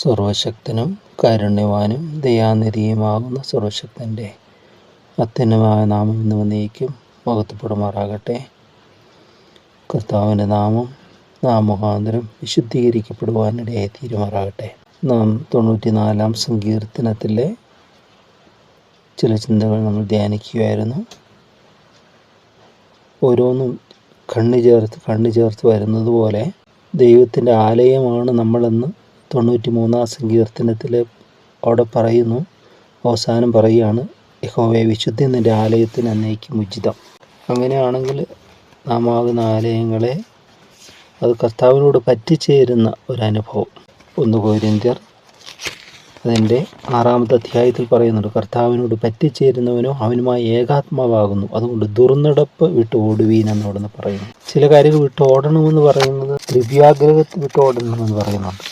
സർവശക്തനും കാരുണ്യവാനും ദയാനിധിയുമാകുന്ന സർവശക്തന്റെ അത്യന്തമായ നാമം ഇന്ന് വന്നേക്കും മഹത്വപ്പെടുമാറാകട്ടെ. കർത്താവിന്റെ നാമം നാം വിശുദ്ധീകരിക്കപ്പെടുവാനിടയായി തീരുമാറാകട്ടെ. നാം തൊണ്ണൂറ്റിനാലാം സങ്കീർത്തനത്തിലെ ചില ചിന്തകൾ നമ്മൾ ധ്യാനിക്കുകയായിരുന്നു. ഓരോന്നും കണ്ണു ചേർത്ത് കണ്ണു ചേർത്ത് വരുന്നത് പോലെ ദൈവത്തിന്റെ ആലയമാണ് നമ്മളെന്ന് തൊണ്ണൂറ്റി മൂന്നാം സങ്കീർത്തനത്തിൽ അവിടെ പറയുന്നു. അവസാനം പറയുകയാണ് യഹോവയ വിശുദ്ധി നിന്റെ ആലയത്തിന് അന്നേക്കും ഉചിതം. അങ്ങനെയാണെങ്കിൽ നാം ആകുന്ന ആലയങ്ങളെ അത് കർത്താവിനോട് പറ്റിച്ചേരുന്ന ഒരനുഭവം ഒന്ന് കോരിന്ത്യർ അതിന്റെ ആറാമത്തെ അധ്യായത്തിൽ പറയുന്നുണ്ട് കർത്താവിനോട് പറ്റിച്ചേരുന്നവനോ അവനുമായി ഏകാത്മാവാകുന്നു. അതുകൊണ്ട് ദുർനടപ്പ് വിട്ട് ഓടുവീൻ എന്നോടൊന്ന് പറയുന്നു. ചില കാര്യങ്ങൾ വിട്ട് ഓടണമെന്ന് പറയുന്നത് ദ്രവ്യാഗ്രഹത്തിൽ വിട്ട് ഓടണമെന്ന് പറയുന്നുണ്ട്.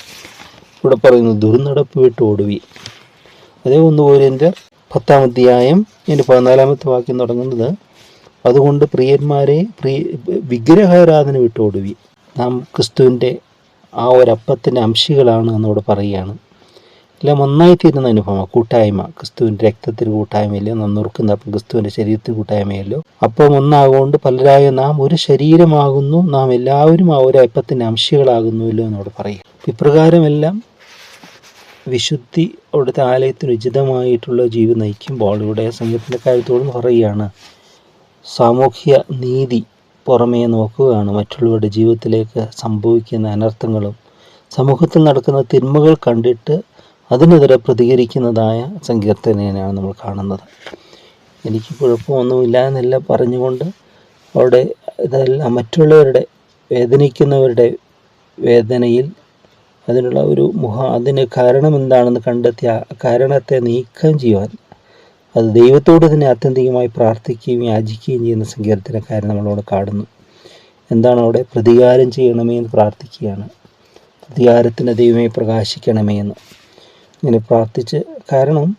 ഇവിടെ പറയുന്നു ദുർനടപ്പ് വിട്ട് ഓടുവി അതേ ഒന്ന് പോരിന്റെ പത്താം അധ്യായം എന്റെ പതിനാലാമത്തെ വാക്യം തുടങ്ങുന്നത് അതുകൊണ്ട് പ്രിയന്മാരെ പ്രിയ വിഗ്രഹാരാധന വിട്ടോടുവി നാം ക്രിസ്തുവിന്റെ ആ ഒരപ്പത്തിന്റെ അംശികളാണ് എന്നോട് പറയുകയാണ്. എല്ലാം ഒന്നായി തീരുന്ന അനുഭവമാണ്. കൂട്ടായ്മ. ക്രിസ്തുവിന്റെ രക്തത്തിൽ കൂട്ടായ്മയില്ലോ നന്നുറുക്കുന്ന അപ്പം ക്രിസ്തുവിന്റെ ശരീരത്തിൽ കൂട്ടായ്മയല്ലോ അപ്പം ഒന്നാകൊണ്ട് പലരായ നാം ഒരു ശരീരമാകുന്നു. നാം എല്ലാവരും ആ ഒരു അപ്പത്തിന്റെ അംശികളാകുന്നുവല്ലോ എന്നോട് പറയും ഇപ്രകാരമെല്ലാം വിശുദ്ധി അവിടുത്തെ ആലയത്തിന് ഉചിതമായിട്ടുള്ള ജീവി നയിക്കുമ്പോൾ ഇവിടെ സംഘത്തിന്റെ കാര്യത്തോളം പറയുകയാണ്. സാമൂഹ്യ നീതി പുറമേ നോക്കുകയാണ്. മറ്റുള്ളവരുടെ ജീവിതത്തിലേക്ക് സംഭവിക്കുന്ന അനർത്ഥങ്ങളും സമൂഹത്തിൽ നടക്കുന്ന തിന്മകൾ കണ്ടിട്ട് അതിനെതിരെ പ്രതികരിക്കുന്നതായ സങ്കീർത്തനയാണ് നമ്മൾ കാണുന്നത്. എനിക്ക് കുഴപ്പമൊന്നുമില്ല എന്നല്ല പറഞ്ഞുകൊണ്ട് അവിടെ ഇതെല്ലാം മറ്റുള്ളവരുടെ വേദനിക്കുന്നവരുടെ വേദനയിൽ അതിനുള്ള ഒരു മുഖ അതിന് കാരണം എന്താണെന്ന് കണ്ടെത്തി കാരണത്തെ നീക്കം ചെയ്യുവാൻ അത് ദൈവത്തോട് തന്നെ ആത്യന്തികമായി പ്രാർത്ഥിക്കുകയും യാചിക്കുകയും ചെയ്യുന്ന സങ്കീർത്തനക്കാരൻ നമ്മളോട് കാണുന്നു. എന്താണ് അവിടെ പ്രതികാരം ചെയ്യണമേ എന്ന് പ്രാർത്ഥിക്കുകയാണ്. പ്രതികാരത്തിന് ദൈവമേ പ്രകാശിക്കണമേ എന്ന്. ഇങ്ങനെ പ്രാർത്ഥിച്ച് കാരണം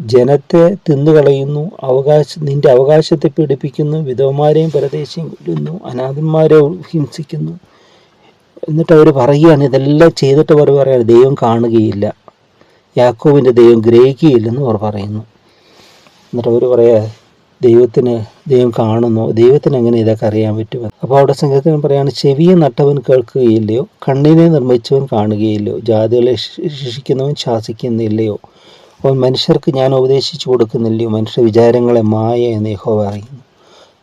ജനത്തെ തിന്നുകളയുന്നു അവകാശ നിന്റെ അവകാശത്തെ പീഡിപ്പിക്കുന്നു വിധവമാരെയും പരദേശിയും കൊല്ലുന്നു അനാഥന്മാരെ ഹിംസിക്കുന്നു. എന്നിട്ട് അവർ പറയുകയാണ് ഇതെല്ലാം ചെയ്തിട്ട് അവർ പറയുകയാണ് ദൈവം കാണുകയില്ല. യാക്കോവിന്റെ ദൈവം ഗ്രഹിക്കുകയില്ലെന്ന് അവർ പറയുന്നു. എന്നിട്ട് അവർ പറയാ ദൈവത്തിന് ദൈവം കാണുന്നു. ദൈവത്തിന് എങ്ങനെ ഇതൊക്കെ അറിയാൻ പറ്റും? അപ്പോൾ അവിടെ സംഘത്തിന് പറയാണ് ചെവിയെ നട്ടവൻ കേൾക്കുകയില്ലയോ? കണ്ണിനെ നിർമ്മിച്ചവൻ കാണുകയില്ലയോ? ജാതികളെ ശിക്ഷിക്കുന്നവൻ ശാസിക്കുന്നില്ലയോ? അവൻ മനുഷ്യർക്ക് ഞാൻ ഉപദേശിച്ചു കൊടുക്കുന്നില്ലയോ? മനുഷ്യ വിചാരങ്ങളെ മായ എന്ന് യഹോവ അറിയുന്നു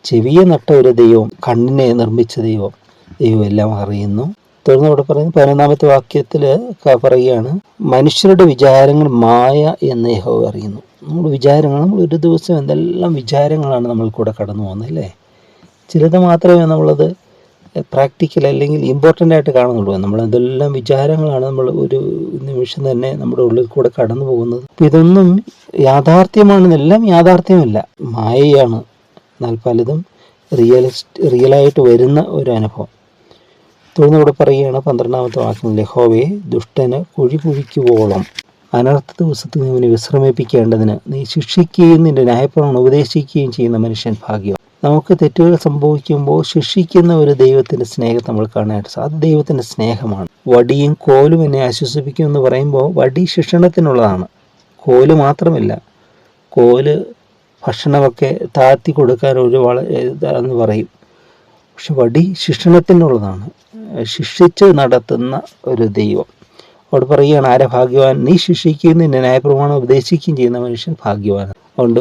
ചെവിയെ നട്ട ഒരു ദൈവം കണ്ണിനെ നിർമ്മിച്ച ദൈവം ദൈവം എല്ലാം അറിയുന്നു. തുടർന്ന് ഇവിടെ പറയുന്നത് പതിനൊന്നാമത്തെ വാക്യത്തിൽ പറയുകയാണ് മനുഷ്യരുടെ വിചാരങ്ങൾ മായ എന്ന് യഹോവ അറിയുന്നു. നമ്മൾ വിചാരങ്ങൾ നമ്മൾ ഒരു ദിവസം എന്തെല്ലാം വിചാരങ്ങളാണ് നമ്മൾ കൂടെ കടന്നു പോകുന്നത് അല്ലേ? ചിലത് മാത്രമേ നമ്മളത് പ്രാക്ടിക്കൽ അല്ലെങ്കിൽ ഇമ്പോർട്ടന്റ് ആയിട്ട് കാണുന്നുള്ളൂ. നമ്മൾ എന്തെല്ലാം വിചാരങ്ങളാണ് നമ്മൾ ഒരു നിമിഷം തന്നെ നമ്മുടെ ഉള്ളിൽ കൂടെ കടന്നു പോകുന്നത്. ഇതൊന്നും യാഥാർത്ഥ്യമാണെന്നെല്ലാം യാഥാർത്ഥ്യമല്ല. മായയാണ് എന്നാൽ പലതും റിയലിസ്റ്റ് റിയലായിട്ട് വരുന്ന ഒരു അനുഭവം. തുടർന്ന് ഇവിടെ പറയുകയാണ് പന്ത്രണ്ടാമത്തെ വാക്യം ലഹോവെ ദുഷ്ടന് കുഴി കുഴിക്കുവോളം. അനർത്ഥ ദിവസത്തിൽ നീ അവനെ വിശ്രമിപ്പിക്കേണ്ടതിന് നീ ശിക്ഷിക്കുകയും നിന്റെ ന്യായപ്രമാണം ഉപദേശിക്കുകയും ചെയ്യുന്ന മനുഷ്യൻ ഭാഗ്യം നമുക്ക് തെറ്റുകൾ സംഭവിക്കുമ്പോൾ ശിക്ഷിക്കുന്ന ഒരു ദൈവത്തിന്റെ സ്നേഹം നമ്മൾ കാണാനായിട്ട് സാധിക്കും ദൈവത്തിന്റെ സ്നേഹമാണ്. വടിയും കോലും എന്നെ ആശ്വസിപ്പിക്കും എന്ന് പറയുമ്പോൾ വടി ശിക്ഷണത്തിനുള്ളതാണ്. കോൽ മാത്രമല്ല കോൽ ഭക്ഷണമൊക്കെ താത്തി കൊടുക്കാൻ ഒരു വള എന്ന് പറയും. പക്ഷെ വടി ശിക്ഷണത്തിനുള്ളതാണ്. ശിക്ഷിച്ച് നടത്തുന്ന ഒരു ദൈവം. അവിടെ പറയുകയാണ് ആരെ ഭാഗ്യവാൻ? നീ ശിക്ഷിക്കുകയും നിന്നെ ന്യായപ്രമാണം ഉപദേശിക്കുകയും ചെയ്യുന്ന മനുഷ്യൻ ഭാഗ്യവാനാണ്. അതുകൊണ്ട്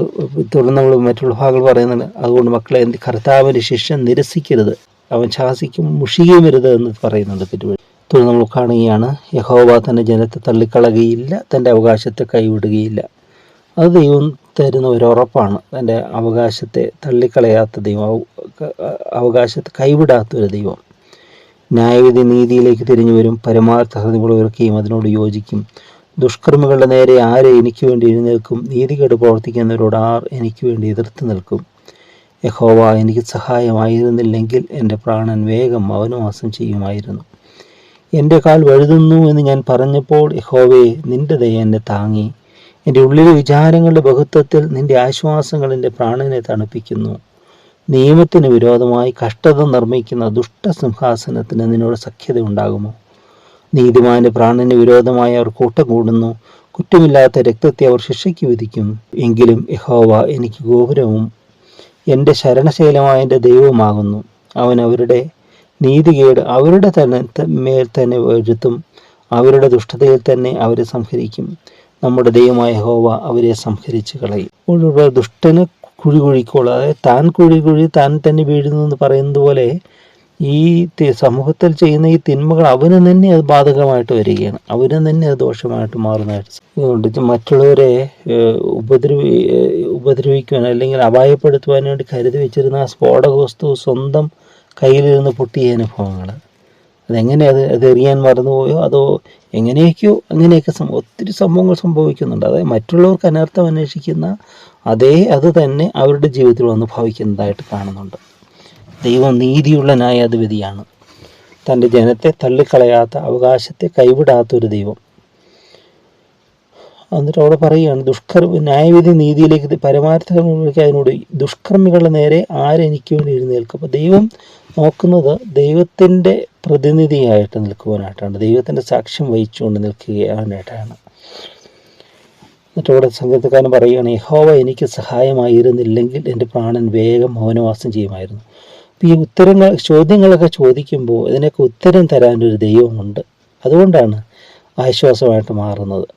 തുടർന്ന് നമ്മൾ മറ്റുള്ള ഭാഗങ്ങൾ പറയുന്നുണ്ട്. അതുകൊണ്ട് മക്കളെ കർത്താവിന്റെ ശിക്ഷ നിരസിക്കരുത്. അവൻ ശാസിക്കും മുഷികയും വരുത് എന്ന് പറയുന്നുണ്ട് തിരുവഴി തുടർന്ന് നമ്മൾ കാണുകയാണ് യഹോബ തന്റെ ജനത്തെ തള്ളിക്കളകയില്ല തന്റെ അവകാശത്തെ കൈവിടുകയില്ല. അത് ദൈവം തരുന്ന ഒരു ഉറപ്പാണ്. എന്റെ അവകാശത്തെ തള്ളിക്കളയാത്ത ദൈവം അവകാശത്തെ കൈവിടാത്ത ഒരു ദൈവം. ന്യായവിധി നീതിയിലേക്ക് തിരിഞ്ഞു വരും പരമാർത്ഥ ഉയർക്കുകയും അതിനോട് യോജിക്കും. ദുഷ്കർമ്മികളുടെ നേരെ ആരെ എനിക്ക് വേണ്ടി എഴുന്നേൽക്കും? നീതികേട് പ്രവർത്തിക്കുന്നവരോട് ആർ എനിക്ക് വേണ്ടി എതിർത്ത് നിൽക്കും? യഹോവ എനിക്ക് സഹായമായിരുന്നില്ലെങ്കിൽ എന്റെ പ്രാണൻ വേഗം മൗനവാസം ചെയ്യുമായിരുന്നു. എന്റെ കാൽ വഴുതുന്നു എന്ന് ഞാൻ പറഞ്ഞപ്പോൾ യഹോവയെ നിന്റെ ദയ എന്നെ താങ്ങി. എന്റെ ഉള്ളിലെ വിചാരങ്ങളുടെ ബഹുത്വത്തിൽ നിന്റെ ആശ്വാസങ്ങൾ എന്റെ പ്രാണനെ തണുപ്പിക്കുന്നു. നിയമത്തിന് വിരോധമായി കഷ്ടത നിർമ്മിക്കുന്ന ദുഷ്ടസിംഹാസനത്തിന് നിന്നോട് സഖ്യത ഉണ്ടാകുമോ നീതിമാന്റെ പ്രാണന് വിരോധമായി അവർ കൂട്ടം കൂടുന്നു. കുറ്റമില്ലാത്ത രക്തത്തെ അവർ ശിക്ഷയ്ക്ക് വിധിക്കും. എങ്കിലും യഹോവ എനിക്ക് ഗോപുരവും എന്റെ ശരണശൈലമായ എന്റെ ദൈവമാകുന്നു അവൻ അവരുടെ നീതികേട് അവരുടെ തന്നെ മേൽ തന്നെ വരുത്തും. അവരുടെ ദുഷ്ടതയിൽ തന്നെ അവരെ സംഹരിക്കും. നമ്മുടെ ദൈവമായ ഹോവ അവരെ സംഹരിച്ച് കളയും. ഒരു ദുഷ്ടന് കുഴി കുഴിക്കോളും അതായത് താൻ കുഴി കുഴി താൻ തന്നെ വീഴുന്നു എന്ന് പറയുന്നത് പോലെ ഈ സമൂഹത്തിൽ ചെയ്യുന്ന ഈ തിന്മകൾ അവന് തന്നെ അത് ബാധകമായിട്ട് വരികയാണ്. അവന് തന്നെ അത് ദോഷമായിട്ട് മാറുന്നതായിട്ട് മറ്റുള്ളവരെ ഉപദ്രവി ഉപദ്രവിക്കുവാൻ അല്ലെങ്കിൽ അപായപ്പെടുത്തുവാൻ വേണ്ടി കരുതി വെച്ചിരുന്ന ആ സ്ഫോടക വസ്തു സ്വന്തം കയ്യിലിരുന്ന് പൊട്ടിയ അനുഭവങ്ങൾ അതെങ്ങനെ അത് അത് എറിയാൻ മറന്നുപോയോ? അതോ എങ്ങനെയൊക്കെയോ അങ്ങനെയൊക്കെ ഒത്തിരി സംഭവങ്ങൾ സംഭവിക്കുന്നുണ്ട്. അതായത് മറ്റുള്ളവർക്ക് അനർത്ഥം അന്വേഷിക്കുന്ന അതേ അത് തന്നെ അവരുടെ ജീവിതത്തിൽ വന്ന് ഭവിക്കുന്നതായിട്ട് കാണുന്നുണ്ട്. ദൈവം നീതിയുള്ള ന്യായാധിപതിയാണ്. തന്റെ ജനത്തെ തള്ളിക്കളയാത്ത അവകാശത്തെ കൈവിടാത്ത ഒരു ദൈവം. എന്നിട്ട് അവിടെ പറയുകയാണ് ദുഷ്കർമ്മ ന്യായവിധി നീതിയിലേക്ക് പരമാർത്ഥങ്ങളിലേക്ക് അതിനോട് ദുഷ്കർമ്മികളുടെ നേരെ ആരെനിക്ക് വേണ്ടി എഴുന്നേൽക്കും? അപ്പോൾ ദൈവം നോക്കുന്നത് ദൈവത്തിന്റെ പ്രതിനിധിയായിട്ട് നിൽക്കുവാനായിട്ടാണ്. ദൈവത്തിന്റെ സാക്ഷ്യം വഹിച്ചുകൊണ്ട് നിൽക്കുകയാനായിട്ടാണ്. എന്നിട്ട് അവിടെ സംഗീതക്കാരൻ പറയുകയാണ് യഹോവ എനിക്ക് സഹായമായിരുന്നില്ലെങ്കിൽ എന്റെ പ്രാണൻ വേഗം മൗനവാസം ചെയ്യുമായിരുന്നു. അപ്പോൾ ഈ ഉത്തരങ്ങൾ ചോദ്യങ്ങളൊക്കെ ചോദിക്കുമ്പോൾ ഇതിനൊക്കെ ഉത്തരം തരാനൊരു ദൈവമുണ്ട്. അതുകൊണ്ടാണ് ആശ്വാസമായിട്ട് മാറുന്നത്.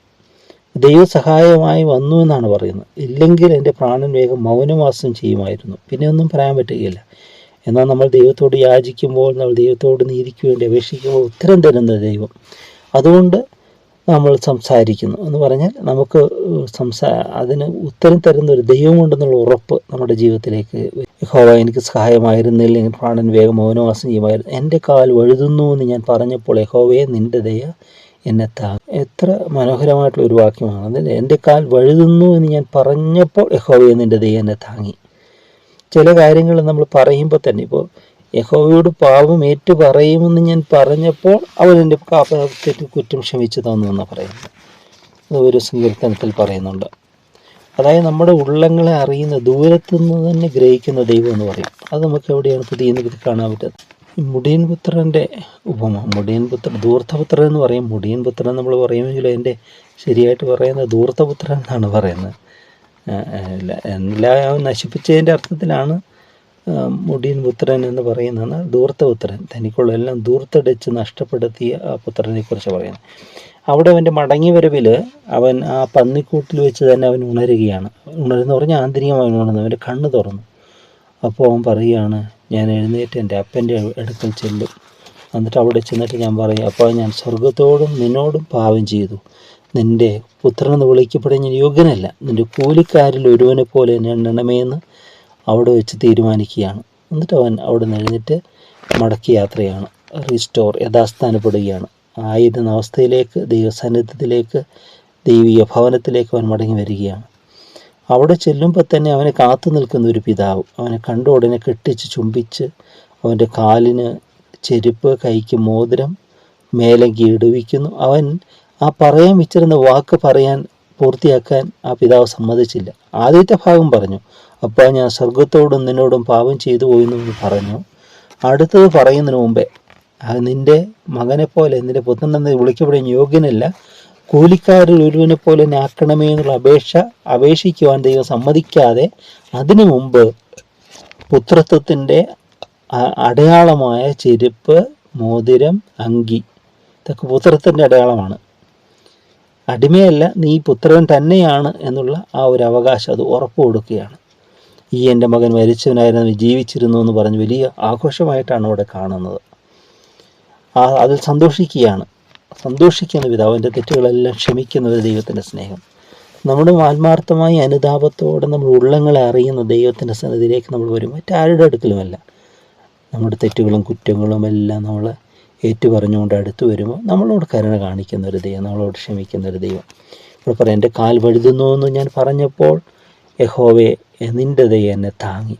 ദൈവ സഹായമായി വന്നു എന്നാണ് പറയുന്നത്. ഇല്ലെങ്കിൽ എന്റെ പ്രാണൻ വേഗം മൗനവാസം ചെയ്യുമായിരുന്നു. പിന്നെ ഒന്നും പറയാൻ പറ്റുകയില്ല. എന്നാൽ നമ്മൾ ദൈവത്തോട് യാചിക്കുമ്പോൾ നമ്മൾ ദൈവത്തോട് നീതിക്ക് വേണ്ടി അപേക്ഷിക്കുമ്പോൾ ഉത്തരം തരുന്ന ദൈവം. അതുകൊണ്ട് നമ്മൾ സംസാരിക്കുന്നു. എന്ന് പറഞ്ഞാൽ നമുക്ക് സംസാ അതിന് ഉത്തരം തരുന്ന ഒരു ദൈവമുണ്ടെന്നുള്ള ഉറപ്പ് നമ്മുടെ ജീവിതത്തിലേക്ക് ഹോവ എനിക്ക് സഹായമായിരുന്നില്ലെങ്കിൽ പ്രാണൻ വേഗം മൗനവാസം ചെയ്യുമായിരുന്നു എന്റെ കാൽ വഴുതുന്നു എന്ന് ഞാൻ പറഞ്ഞപ്പോൾ യഹോവയെ നിന്റെ ദയ എന്നെ താ. എത്ര മനോഹരമായിട്ടുള്ള ഒരു വാക്യമാണ് എന്റെ കാൽ വഴുതുന്നു എന്ന് ഞാൻ പറഞ്ഞപ്പോൾ യഹോവയെ നിന്റെ ദയ എന്നെ താങ്ങി. ചില കാര്യങ്ങൾ നമ്മൾ പറയുമ്പോൾ തന്നെ ഇപ്പോൾ യഹോവയോട് പാപം ഏറ്റു പറയുമെന്ന് ഞാൻ പറഞ്ഞപ്പോൾ അവൻ എന്റെ പാപത്തെ കുറ്റം ക്ഷമിച്ചു തന്നു എന്ന് പറയുന്നു അത് ഒരു സങ്കീർത്തനത്തിൽ പറയുന്നുണ്ട്. അതായത് നമ്മുടെ ഉള്ളങ്ങളെ അറിയുന്ന ദൂരത്തു നിന്ന് തന്നെ ഗ്രഹിക്കുന്ന ദൈവം എന്ന് പറയും. അത് നമുക്ക് എവിടെയാണ് പുതിയ നികുതി കാണാൻ പറ്റുന്നത്? മുടിയൻ പുത്രന്റെ ഉപമ മുടിയൻ പുത്രൻ ദൂർത്തപുത്രൻ എന്ന് പറയും. മുടിയൻ പുത്രൻ നമ്മൾ പറയുമെങ്കിലും അതിന്റെ ശരിയായിട്ട് പറയുന്നത് ദൂർത്തപുത്രൻ എന്നാണ് പറയുന്നത്. എല്ലാം നശിപ്പിച്ചതിന്റെ അർത്ഥത്തിലാണ് മുടിയൻ പുത്രൻ എന്ന് പറയുന്നത്. ധൂർത്തപുത്രൻ തനിക്കുള്ള എല്ലാം ദൂർത്തടിച്ച് നഷ്ടപ്പെടുത്തിയ ആ പുത്രനെ കുറിച്ച് പറയുന്നത്. അവിടെ അവന്റെ മടങ്ങി വരവിൽ അവൻ ആ പന്നിക്കൂട്ടിൽ വെച്ച് തന്നെ അവൻ ഉണരുകയാണ്. ഉണരുന്ന പറഞ്ഞാൽ അവൻ ഉണർന്നു അവന്റെ കണ്ണ് തുറന്നു. അപ്പോൾ അവൻ പറയുകയാണ് ഞാൻ എഴുന്നേറ്റ് എന്റെ അപ്പന്റെ അടുക്കൽ ചെല്ലും. എന്നിട്ട് അവിടെ ചെന്നിട്ട് ഞാൻ പറയും അപ്പോൾ ഞാൻ സ്വർഗത്തോടും നിന്നോടും പാവം ചെയ്തു. നിന്റെ പുത്രനെന്ന് വിളിക്കപ്പെടാൻ ഞാൻ യോഗ്യനല്ല. നിന്റെ കൂലിക്കാരിൽ ഒരുവനെ പോലെ എന്നെ എണ്ണണമേ എന്ന് അവിടെ വെച്ച് തീരുമാനിക്കുകയാണ്. എന്നിട്ട് അവൻ അവിടെ നിന്ന് മടക്കി യാത്രയാണ്. റീസ്റ്റോർ യഥാസ്ഥാനപ്പെടുകയാണ്. ആയിരുന്ന അവസ്ഥയിലേക്ക് ദൈവസാന്നിധ്യത്തിലേക്ക് ദൈവീയ ഭവനത്തിലേക്ക് അവൻ മടങ്ങി വരികയാണ്. അവിടെ ചെല്ലുമ്പോൾ തന്നെ അവനെ കാത്തു നിൽക്കുന്ന ഒരു പിതാവ്. അവനെ കണ്ട ഉടനെ കെട്ടിച്ച് ചുംബിച്ച് അവന്റെ കാലിന് ചെരുപ്പ് കൈക്ക് മോതിരം മേലങ്കി ഇടുവിക്കുന്നു. അവൻ ആ പറയാൻ വെച്ചിരുന്ന വാക്ക് പറയാൻ പൂർത്തിയാക്കാൻ ആ പിതാവ് സമ്മതിച്ചില്ല. ആദ്യത്തെ ഭാഗം പറഞ്ഞു അപ്പോൾ ഞാൻ സ്വർഗത്തോടും നിന്നോടും പാപം ചെയ്തു പോയിന്നു പറഞ്ഞു. അടുത്തത് പറയുന്നതിന് മുമ്പേ നിന്റെ മകനെ പോലെ നിന്റെ പുത്രനെന്ന് വിളിക്കപ്പെടാൻ യോഗ്യനല്ല കൂലിക്കാരിൽ ഒരുവനെ പോലെ എന്നെ ആക്കണമേ എന്നുള്ള അപേക്ഷ അപേക്ഷിക്കുവാൻ ദൈവം സമ്മതിക്കാതെ അതിനു മുമ്പ് പുത്രത്വത്തിന്റെ അടയാളമായ ചെരുപ്പ് മോതിരം അങ്കി ഇതൊക്കെ പുത്രത്തിന്റെ അടയാളമാണ്. അടിമയല്ല നീ പുത്രൻ തന്നെയാണ് എന്നുള്ള ആ ഒരു അവകാശം അത് ഉറപ്പ് കൊടുക്കുകയാണ്. ഈ എന്റെ മകൻ മരിച്ചവനായിരുന്നു ജീവിച്ചിരുന്നു എന്ന് പറഞ്ഞ് വലിയ ആഘോഷമായിട്ടാണ് അവിടെ കാണുന്നത്. ആ അതിൽ സന്തോഷിക്കുകയാണ്. സന്തോഷിക്കുന്ന പിതാവിന്റെ തെറ്റുകളെല്ലാം ക്ഷമിക്കുന്ന ഒരു ദൈവത്തിന്റെ സ്നേഹം. നമ്മുടെ ആത്മാർത്ഥമായ അനുതാപത്തോടെ നമ്മൾ ഉള്ളങ്ങളെ അറിയുന്ന ദൈവത്തിന്റെ സന്നിധിയിലേക്ക് നമ്മൾ വരും മറ്റാരുടെ അടുക്കലുമല്ല. നമ്മുടെ തെറ്റുകളും കുറ്റങ്ങളും എല്ലാം നമ്മൾ ഏറ്റുപറഞ്ഞുകൊണ്ട് അടുത്ത് വരുമ്പോൾ നമ്മളോട് കരുണ കാണിക്കുന്ന ഒരു ദൈവം നമ്മളോട് ക്ഷമിക്കുന്ന ഒരു ദൈവം. ഇവിടെ പറയാം എന്റെ കാൽ വഴുതുന്നു എന്ന് ഞാൻ പറഞ്ഞപ്പോൾ യഹോവെ നിന്റെ ദൈവം എന്നെ താങ്ങി.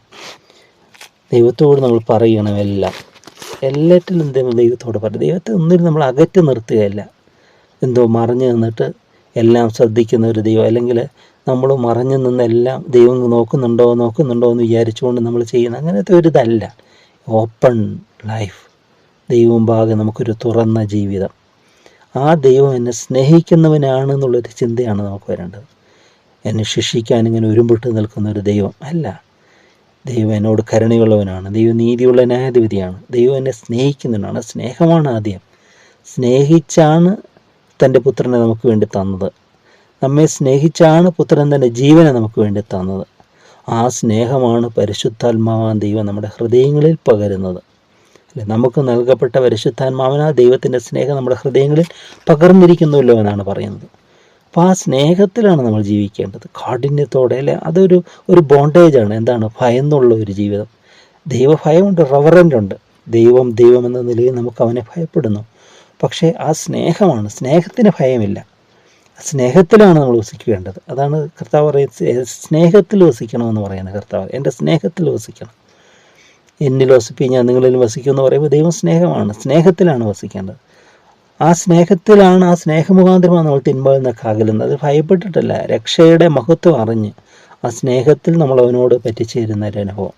ദൈവത്തോട് നമ്മൾ പറയണം എല്ലാം എല്ലാറ്റിലും ദൈവം ദൈവത്തോട് പറയും. ദൈവത്തെ ഒന്നിനും നമ്മൾ അകറ്റി നിർത്തുകയല്ല. എന്തോ മറഞ്ഞു നിന്നിട്ട് എല്ലാം ശ്രദ്ധിക്കുന്ന ഒരു ദൈവം. അല്ലെങ്കിൽ നമ്മൾ മറഞ്ഞു നിന്നെല്ലാം ദൈവം നോക്കുന്നുണ്ടോ നോക്കുന്നുണ്ടോ എന്ന് വിചാരിച്ചുകൊണ്ട് നമ്മൾ ചെയ്യുന്ന അങ്ങനത്തെ ഒരു ഇതല്ല ഓപ്പൺ ലൈഫ്. ദൈവം ഭാഗം നമുക്കൊരു തുറന്ന ജീവിതം. ആ ദൈവം എന്നെ സ്നേഹിക്കുന്നവനാണ് എന്നുള്ളൊരു ചിന്തയാണ് നമുക്ക് വരേണ്ടത്. എന്നെ ശിക്ഷിക്കാൻ ഇങ്ങനെ ഉരുമ്പിട്ട് നിൽക്കുന്ന ഒരു ദൈവം അല്ല. ദൈവം എന്നോട് കരുണയുള്ളവനാണ്. ദൈവം നീതിയുള്ള ന്യായാധിപതിയാണ്. ദൈവം എന്നെ സ്നേഹിക്കുന്നവനാണ്. സ്നേഹമാണ് ആദ്യം. സ്നേഹിച്ചാണ് തന്റെ പുത്രനെ നമുക്ക് വേണ്ടി തന്നത്. നമ്മെ സ്നേഹിച്ചാണ് പുത്രൻ തന്റെ ജീവനെ നമുക്ക് വേണ്ടി തന്നത്. ആ സ്നേഹമാണ് പരിശുദ്ധാത്മാവാൻ ദൈവം നമ്മുടെ ഹൃദയങ്ങളിൽ പകരുന്നത്. അല്ലെ നമുക്ക് നൽകപ്പെട്ട പരിശുദ്ധാത്മാവിന് ആ ദൈവത്തിന്റെ സ്നേഹം നമ്മുടെ ഹൃദയങ്ങളിൽ പകർന്നിരിക്കുന്നുവല്ലോ എന്നാണ് പറയുന്നത്. അപ്പോൾ ആ സ്നേഹത്തിലാണ് നമ്മൾ ജീവിക്കേണ്ടത്. കാഠിന്യത്തോടെ അല്ലെ? അതൊരു ഒരു ബോണ്ടേജാണ് എന്താണ്? ഭയന്നുള്ള ഒരു ജീവിതം. ദൈവഭയമുണ്ട് റവറന്റ് ഉണ്ട്. ദൈവം ദൈവം എന്ന നിലയിൽ നമുക്ക് അവനെ ഭയപ്പെടുന്നു. പക്ഷേ ആ സ്നേഹമാണ്. സ്നേഹത്തിന് ഭയമില്ല. സ്നേഹത്തിലാണ് നമ്മൾ വസിക്കേണ്ടത്. അതാണ് കർത്താവ് പറയുന്നത്. സ്നേഹത്തിൽ വസിക്കണമെന്ന് പറയുന്നത് കർത്താവ്. എന്റെ സ്നേഹത്തിൽ വസിക്കണം. എന്നിൽ വസിപ്പി ഞാൻ നിങ്ങളിൽ വസിക്കും എന്ന് പറയുമ്പോൾ ദൈവം സ്നേഹമാണ് സ്നേഹത്തിലാണ് വസിക്കേണ്ടത്. ആ സ്നേഹത്തിലാണ് ആ സ്നേഹമുഖാന്തരമാണ് നമ്മൾ തിന്മയിൽ അകലുന്നത് അത് ഭയപ്പെട്ടിട്ടല്ല രക്ഷയുടെ മഹത്വം അറിഞ്ഞ് ആ സ്നേഹത്തിൽ നമ്മൾ അവനോട് പറ്റിച്ചേരുന്ന ഒരു അനുഭവം.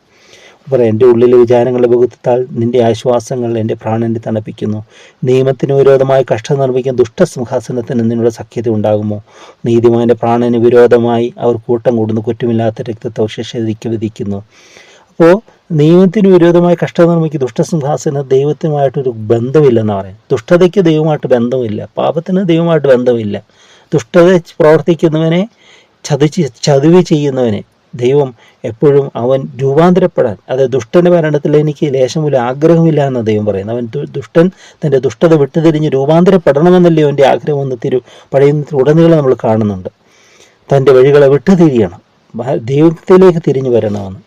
അപ്പോൾ എന്റെ ഉള്ളിലെ വിചാരങ്ങളുടെ ബഹുത്താൽ നിന്റെ ആശ്വാസങ്ങൾ എന്റെ പ്രാണനെ തണുപ്പിക്കുന്നു. നിയമത്തിന് വിരോധമായി കഷ്ടം നിർമ്മിക്കുന്ന ദുഷ്ടസിംഹാസനത്തിന് നിന്നുള്ള സഖ്യത ഉണ്ടാകുമോ? നീതിമാന്റെ പ്രാണന് വിരോധമായി അവർ കൂട്ടം കൂടുന്നു കുറ്റമില്ലാത്ത രക്തത്തെ അവശേഷിക്കുന്നു അപ്പോൾ നിയമത്തിന് വിരോധമായ കഷ്ടനിർമ്മിക്ക് ദുഷ്ടസിംഹാസന ദൈവത്തിനുമായിട്ടൊരു ബന്ധമില്ലെന്ന് പറയും ദുഷ്ടതയ്ക്ക് ദൈവമായിട്ട് ബന്ധമില്ല പാപത്തിന് ദൈവമായിട്ട് ബന്ധമില്ല. ദുഷ്ടത പ്രവർത്തിക്കുന്നവനെ ചതിച്ച് ചതിവ് ചെയ്യുന്നവനെ ദൈവം എപ്പോഴും അവൻ രൂപാന്തരപ്പെടാൻ അത് ദുഷ്ടന്റെ ഭരണത്തിൽ എനിക്ക് ലേശം പോലും ആഗ്രഹമില്ല എന്ന് ദൈവം പറയുന്നു അവൻ ദുഷ്ടൻ തന്റെ ദുഷ്ടത വിട്ടുതിരിഞ്ഞ് രൂപാന്തരപ്പെടണമെന്നല്ലേ അവന്റെ ആഗ്രഹമെന്ന് തിരു പഴയ ഉടനീളം നമ്മൾ കാണുന്നുണ്ട്. തന്റെ വഴികളെ വിട്ടുതിരിയണം. ദൈവത്തിലേക്ക് തിരിഞ്ഞു വരണമെന്ന്.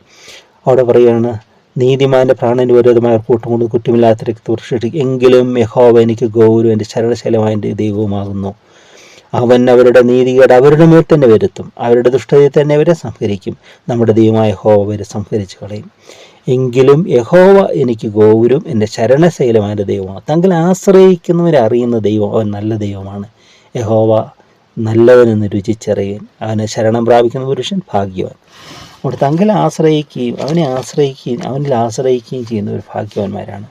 അവിടെ പറയുകയാണ് നീതിമാന്റെ പ്രാണന് വിരോധമായ കൊണ്ട് കുറ്റമില്ലാത്ത രക്തവൃഷ്ടി എങ്കിലും യഹോവ എനിക്ക് ഗൗരവം എന്റെ ശരണശലമായ എന്റെ ദൈവവുമാകുന്നു. അവൻ അവരുടെ നീതികേട് അവരുടെ മേൽ തന്നെ വരുത്തും. അവരുടെ ദുഷ്ടതയെ തന്നെ അവരെ സംഹരിക്കും. നമ്മുടെ ദൈവമായ യഹോവ അവരെ സംഹരിച്ചു കളയും. എങ്കിലും യഹോവ എനിക്ക് ഗൗരവം എന്റെ ശരണശൈലമായ ദൈവമാണ്. തങ്ങൾ ആശ്രയിക്കുന്നവരെ അറിയുന്ന ദൈവം അവൻ നല്ല ദൈവമാണ്. യഹോവ നല്ലവനെന്ന് രുചിച്ചറിയാൻ അവനെ ശരണം പ്രാപിക്കുന്ന പുരുഷൻ ഭാഗ്യവാൻ. അവിടെ തങ്കിൽ ആശ്രയിക്കുകയും അവനെ ആശ്രയിക്കുകയും അവനിൽ ആശ്രയിക്കുകയും ചെയ്യുന്ന ഒരു ഭാഗ്യവാന്മാരാണ്.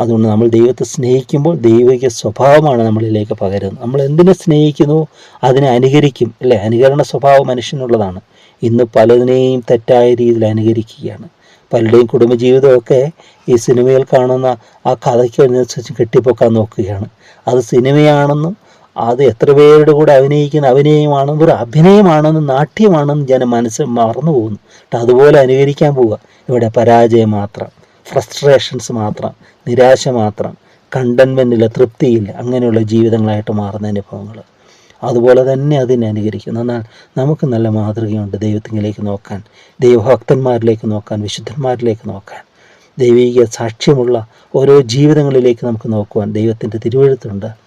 അതുകൊണ്ട് നമ്മൾ ദൈവത്തെ സ്നേഹിക്കുമ്പോൾ ദൈവിക സ്വഭാവമാണ് നമ്മളിലേക്ക് പകരുന്നത്. നമ്മൾ എന്തിനെ സ്നേഹിക്കുന്നു? അതിനെ അനുകരിക്കും അല്ലേ? അനുകരണ സ്വഭാവം മനുഷ്യനുള്ളതാണ്. ഇന്ന് പലതിനെയും തെറ്റായ രീതിയിൽ അനുകരിക്കുകയാണ്. പലരുടെയും കുടുംബജീവിതമൊക്കെ ഈ സിനിമയിൽ കാണുന്ന ആ കഥയ്ക്ക് അനുസരിച്ച് കെട്ടിപ്പൊക്കാൻ നോക്കുകയാണ്. അത് സിനിമയാണെന്നും അത് എത്ര പേരുടെ കൂടെ അഭിനയിക്കുന്ന അഭിനയമാണെന്ന് ഒരു അഭിനയമാണെന്നും നാട്യമാണെന്നും ജനം മനസ്സ് മറന്നു പോകുന്നു. അതുപോലെ അനുകരിക്കാൻ പോവുക. ഇവിടെ പരാജയം മാത്രം ഫ്രസ്ട്രേഷൻസ് മാത്രം നിരാശ മാത്രം കണ്ടൻമെന്റില്ല തൃപ്തിയില്ല അങ്ങനെയുള്ള ജീവിതങ്ങളായിട്ട് മാറുന്ന അനുഭവങ്ങൾ അതുപോലെ തന്നെ അതിനെ അനുകരിക്കുന്നു. എന്നാൽ നമുക്ക് നല്ല മാതൃകയുണ്ട് ദൈവത്തിലേക്ക് നോക്കാൻ ദൈവഭക്തന്മാരിലേക്ക് നോക്കാൻ വിശുദ്ധന്മാരിലേക്ക് നോക്കാൻ. ദൈവിക സാക്ഷ്യമുള്ള ഓരോ ജീവിതങ്ങളിലേക്ക് നമുക്ക് നോക്കുവാൻ ദൈവത്തിന്റെ തിരുവഴുത്തുണ്ട്.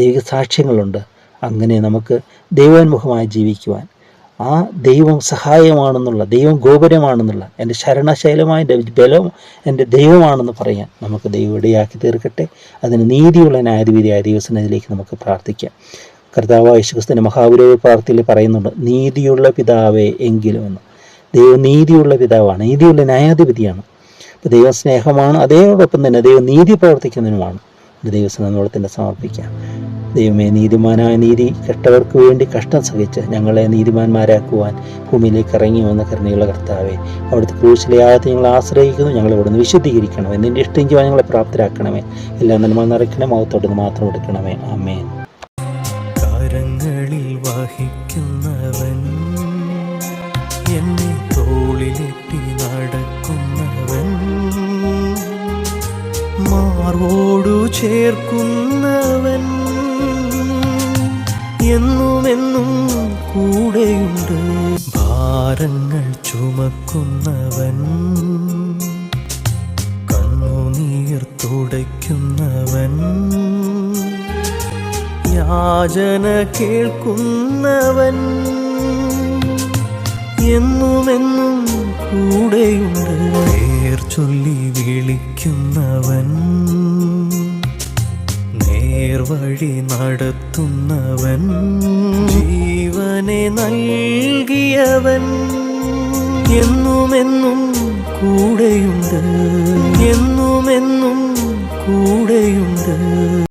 ദൈവിക സാക്ഷ്യങ്ങളുണ്ട്. അങ്ങനെ നമുക്ക് ദൈവോന്മുഖമായി ജീവിക്കുവാൻ ആ ദൈവം സഹായമാണെന്നുള്ള ദൈവം ഗോപുരമാണെന്നുള്ള എന്റെ ശരണശൈലമായ ബലം എന്റെ ദൈവമാണെന്ന് പറയാൻ നമുക്ക് ദൈവം ഇടയാക്കി തീർക്കട്ടെ. അതിന് നീതിയുള്ള ന്യായവിധിയായ ദൈവസനത്തിലേക്ക് നമുക്ക് പ്രാർത്ഥിക്കാം. കർത്താവ് യേശുക്രിസ്തുവിന്റെ മഹാപുരോഗ പ്രാർത്ഥനയിൽ പറയുന്നുണ്ട് നീതിയുള്ള പിതാവേ എങ്കിലും എന്ന്. ദൈവം നീതിയുള്ള പിതാവാണ് നീതിയുള്ള ന്യായാധിപതിയാണ്. അപ്പോൾ ദൈവം സ്നേഹമാണ് അതേയോടൊപ്പം തന്നെ ദൈവം നീതി പ്രവർത്തിക്കുന്നതിനുമാണ് ദൈവസനോളത്തിന്റെ സമർപ്പിക്കാം. ദൈവമേ നീതിമാനായ നീതി കെട്ടവർക്ക് വേണ്ടി കഷ്ടം സഹിച്ച് ഞങ്ങളെ നീതിമാന്മാരാക്കുവാൻ ഭൂമിയിലേക്ക് ഇറങ്ങി വന്ന കരുണയുള്ള കർത്താവെ അവിടുത്തെ ക്രൂശിലെ ആദ്യത്തെ ഞങ്ങൾ ആശ്രയിക്കുന്നു ഞങ്ങളെ ഇവിടുന്ന് വിശുദ്ധീകരിക്കണമേ നിന്റെ ഇഷ്ടം ചെയ്യുവാൻ ഞങ്ങളെ പ്രാപ്തരാക്കണമേ എല്ലാ നന്മ നിറയ്ക്കണേ മൗത്തോട്ട് മാത്രം എടുക്കണമേ കരങ്ങളിൽ വഹിക്കുന്നവൻ നടക്കുന്നവൻ മാർവോടു ചേർക്കുന്നവൻ എന്നുമെന്നും കൂടെയുണ്ട്. ഭാരങ്ങൾ ചുമക്കുന്നവൻ കണ്ണുനീർ തുടയ്ക്കുന്നവൻ യാചന കേൾക്കുന്നവൻ എന്നുമെന്നും കൂടെയുണ്ട്. പേർ ചൊല്ലി വിളിക്കുന്നവൻ നേർവഴി നടത്തുന്നവൻ ജീവനെ നൽകിയവൻ എന്നുമെന്നും കൂടെയുണ്ട് എന്നുമെന്നും കൂടെയുണ്ട്.